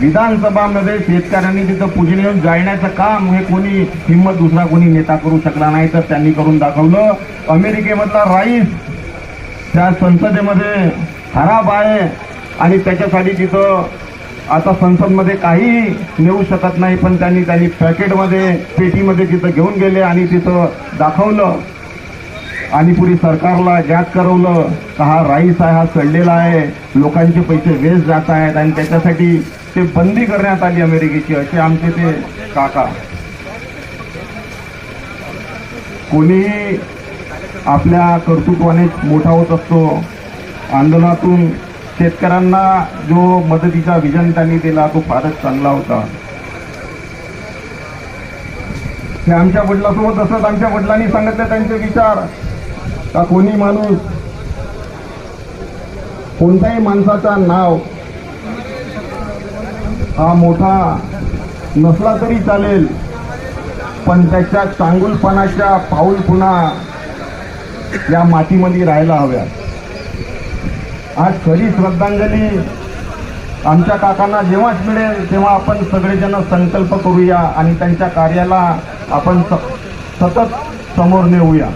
विधानसभामध्ये शेतकऱ्यांनी तिथं पूजन येऊन जाळण्याचं काम हे कोणी हिंमत दुसरा कोणी नेता करू शकला नाही तर त्यांनी करून दाखवलं. अमेरिकेमधला राईस त्या संसदेमध्ये खराब आहे आणि त्याच्यासाठी तिथं आता संसदमध्ये काही नेऊ शकत नाही पण त्यांनी त्यांनी पॅकेटमध्ये पेटीमध्ये तिथं घेऊन गेले आणि तिथं दाखवलं. आणि पुरी सरकारला ज्ञात करवलं का हा राईस आहे हा सडलेला आहे लोकांचे पैसे वेस्ट जात आहेत आणि त्याच्यासाठी ते बंदी करण्यात आली अमेरिकेची असे आमचे ते काका. कोणीही आपल्या कर्तृत्वाने मोठा होत असतो आंदोलनातून शेतकऱ्यांना जो मदतीचा विजन त्यांनी दिला तो फारच चांगला होता. हे आमच्या वडिलासोबत असत आमच्या वडिलांनी सांगितले त्यांचे विचार. का कोणी माणूस कोणत्याही माणसाचा नाव हा मोठा नसला तरी चालेल पण त्याच्या चांगुलपणाच्या पाऊलपुना या मातीमध्ये राहायला हव्या. आज खरी श्रद्धांजली आमच्या काकांना जेव्हाच मिळेल तेव्हा आपण सगळेजण संकल्प करूया आणि त्यांच्या कार्याला आपण सतत समोर नेऊया.